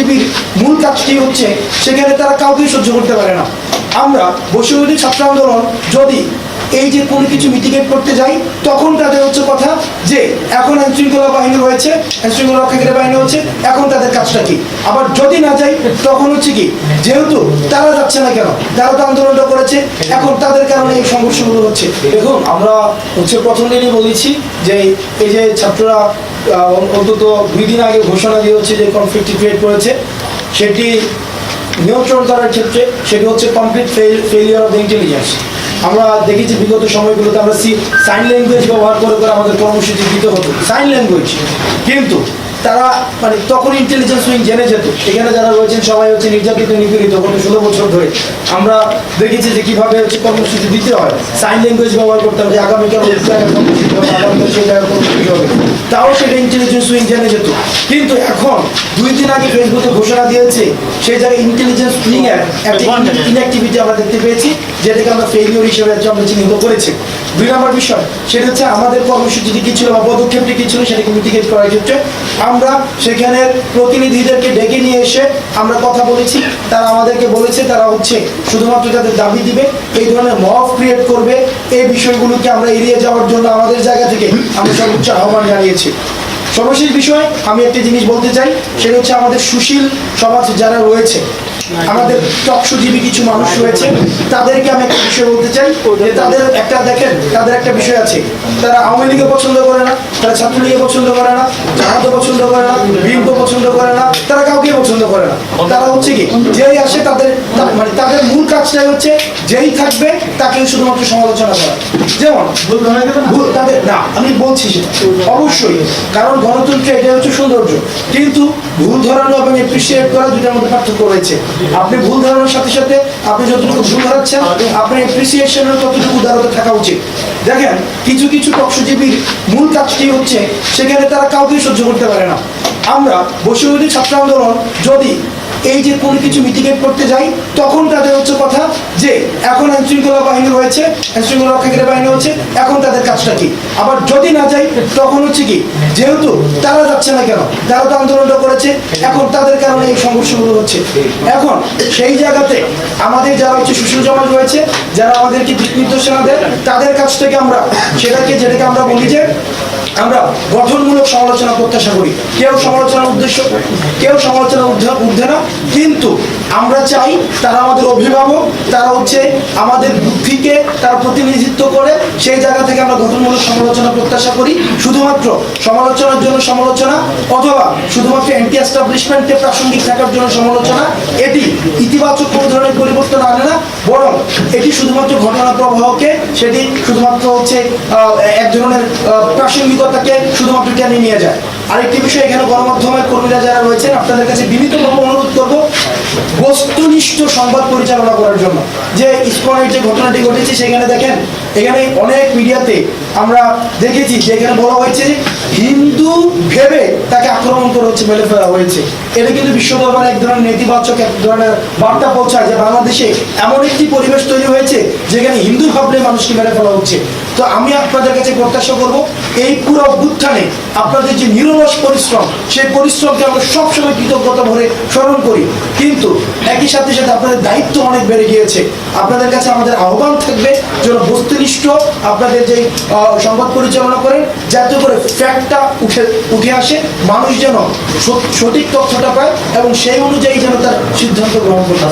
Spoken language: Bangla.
চক্রজীবীর মূল কাজটি হচ্ছে? সেখানে তারা কাউকেই সহ্য করতে পারে না। আমরা বৈষম্যবিরোধী ছাত্র আন্দোলন যদি এই যে কোনো কিছু মিটিগেট করতে যাই, তখন তাদের হচ্ছে কথা যে, এখন আইন শৃঙ্খলা বাহিনী রয়েছে আইন শৃঙ্খলা রক্ষাকারী বাহিনী হচ্ছে এখন তাদের কাজটা কি? আবার যদি না যাই, তখন হচ্ছে কি? যেহেতু তারা যাচ্ছে না কেন? তারা তো আন্দোলনটা করেছে, এখন তাদের কারণে এই সমস্যাগুলো হচ্ছে। দেখুন, আমরা হচ্ছে প্রথম দিনই বলেছি যে, এই যে ছাত্ররা অন্তত দুই দিন আগে ঘোষণা দিয়ে হচ্ছে যে কনফ্লিক্টটি ক্রিয়েট করেছে। সেটি নিয়ন্ত্রণ করার ক্ষেত্রে সেটি হচ্ছে complete failure of the intelligence আমরা দেখেছি বিগত সময়গুলোতে আমরা সি সাইন ল্যাঙ্গুয়েজ ব্যবহার করে করে আমাদের কর্মসূচি দিতে হতো। সাইন ল্যাঙ্গুয়েজ কিন্তু তারা মানে তখন ইন্টেলিজেন্স উইং জেনে যেত। এখানে যারা রয়েছেন সবাই হচ্ছে নির্যাতিত নিপীড়িত গত ষোলো বছর ধরে। আমরা দেখেছি যে কীভাবে হচ্ছে কর্মসূচি দিতে হয়। সাইন ল্যাঙ্গুয়েজ ব্যবহার করতে হবে যে আগামীকাল তাও সেটা ইন্টেলিজেন্স উইং জেনে যেত। কিন্তু এখন দুই দিন আগে ফেসবুকে ঘোষণা দিয়েছে সেই জায়গায় ইন্টেলিজেন্স উইং এর ইনঅ্যাক্টিভিটি আমরা দেখতে পেয়েছি যেটাকে আমরা ফেলিওর হিসেবে আমরা চিহ্নিত করেছি। দুই নম্বর বিষয় সেটা হচ্ছে আমাদের কর্মসূচিটি কি ছিল বা পদক্ষেপটি কি ছিল সেটাকে মিটিগেট করার ক্ষেত্রে আমরা সেখানে প্রতিনিধিদেরকে ডেকে নিয়ে এসে আমরা কথা বলেছি। তারা আমাদেরকে বলেছে, তারা হচ্ছে শুধুমাত্র তাদের দাবি দিবে, এই ধরনের মফ ক্রিয়েট করবে। এই বিষয়গুলোকে আমরা এড়িয়ে যাওয়ার জন্য আমাদের জায়গা থেকে আমরা সর্বোচ্চ আহ্বান জানিয়েছি। সর্বশেষ বিষয় আমি একটি জিনিস বলতে চাই, সেটা হচ্ছে আমাদের সুশীল সমাজ যারা রয়েছে আমাদের চক্ষুজীবী কিছু মানুষ রয়েছে তাদেরকে আমি একটা বিষয় বলতে চাই যে তাদের একটা দেখেন তাদের একটা বিষয় আছে। তারা আওয়ামী লীগে পছন্দ করে না তারা ছাত্রলীগে পছন্দ করে না জামাতে পছন্দ করে না বিএনপি পছন্দ করে না তারা কাউকে পছন্দ করে না। তারা হচ্ছে কি যেই আসে তাদের মানে তাদের মূল কাজটাই হচ্ছে যেই থাকবে তাকে শুধুমাত্র সমালোচনা করা। যেমন ভুল তাদের না আমি বলছি সেটা। অবশ্যই কারণ গণতন্ত্রে এটা হচ্ছে সৌন্দর্য। কিন্তু ভুল ধরানো এবং এপ্রিসিয়েট করা দুটার মধ্যে পার্থক্য রয়েছে। আপনি ভুল ধারণার সাথে সাথে আপনি যতটুকু ভুল ধরাচ্ছেন, আপনার এপ্রিসিয়েশনের ততটুকু উদারতা থাকা উচিত। দেখেন, কিছু কিছু পক্ষজীবীর মূল কাজটি হচ্ছে, সেখানে তারা কাউকেই সহ্য করতে পারে না। আমরা বৈষম্যবিরোধী ছাত্র আন্দোলন যদি এই যে কোনো কিছু মিটিগেট করতে যাই, তখন তাদের হচ্ছে কথা যে, এখন আইন শৃঙ্খলা বাহিনী রয়েছে আইন শৃঙ্খলা রক্ষাকারী বাহিনী হচ্ছে এখন তাদের কাজটা কি? আবার যদি না যাই, তখন হচ্ছে কি, যেহেতু তারা যাচ্ছে না কেন? তারা তো আন্দোলনটা করেছে, এখন তাদের কারণে এই সংঘর্ষগুলো হচ্ছে। এখন সেই জায়গাতে আমাদের যারা হচ্ছে সুশীল সমাজ রয়েছে, যারা আমাদেরকে দিক নির্দেশনা দেয়, তাদের কাছ থেকে আমরা, সেটাকে যেটাকে আমরা বলি যে আমরা গঠনমূলক সমালোচনা প্রত্যাশা করি। কেউ সমালোচনার উদ্দেশ্য, কেউ সমালোচনা ঊর্ধ্বে না। কিন্তু আমরা চাই তারা আমাদের অভিভাবক, তারা হচ্ছে আমাদের বুদ্ধিকে তারা প্রতিনিধিত্ব করে সেই জায়গা থেকে আমরা গঠনমূলক সমালোচনা প্রত্যাশা করি। শুধুমাত্র সমালোচনার জন্য সমালোচনা অথবা শুধুমাত্র অ্যান্টি এস্টাবলিশমেন্টে প্রাসঙ্গিক থাকার জন্য সমালোচনা, এটি ইতিবাচক কোনো ধরনের পরিবর্তন আনে না। বরং এটি শুধুমাত্র ঘটনা প্রবাহকে, সেটি শুধুমাত্র হচ্ছে এক ধরনের প্রাসঙ্গিকতাকে শুধুমাত্র টেনে নিয়ে যায়। আরেকটি বিষয় এখানে গণমাধ্যমের কর্মীরা যারা রয়েছেন, আপনাদের কাছে বিনীতভাবে অনুরোধ করব বস্তুনিষ্ঠ সংবাদ পরিচালনা করার জন্য। যে ইস্কনের যে ঘটনাটি ঘটেছে, সেখানে দেখেন, এখানে অনেক মিডিয়াতে আমরা দেখেছি যে এখানে বলা হয়েছে যে হিন্দু ভেবে তাকে আক্রমণ করা হচ্ছে মেলে ফেলা হয়েছে। এটা কিন্তু বিশ্ব দরবারে এক ধরনের নেতিবাচক, এক ধরনের বার্তা পৌঁছায় যে বাংলাদেশে এমন একটি পরিবেশ তৈরি হয়েছে যেখানে হিন্দু ভাবলে মানুষকে মেরে ফেলা হচ্ছে। তো আমি আপনাদের কাছে প্রত্যাশা করব, এই পুরো অভ্যুত্থানে আপনাদের যে নিরলস পরিশ্রম, সেই পরিশ্রমকে আমরা সবসময় কৃতজ্ঞতা ভরে স্মরণ করি। কিন্তু একই সাথে সাথে আপনাদের দায়িত্ব অনেক বেড়ে গিয়েছে। আপনাদের কাছে আমাদের আহ্বান থাকবে যেন বস্তুনিষ্ঠ আপনাদের যে সংবাদ পরিচালনা করেন, যাতে করে ফ্যাক্টটা উঠে উঠে আসে, মানুষ যেন সঠিক তথ্যটা পায় এবং সেই অনুযায়ী যেন তার সিদ্ধান্ত গ্রহণ করতে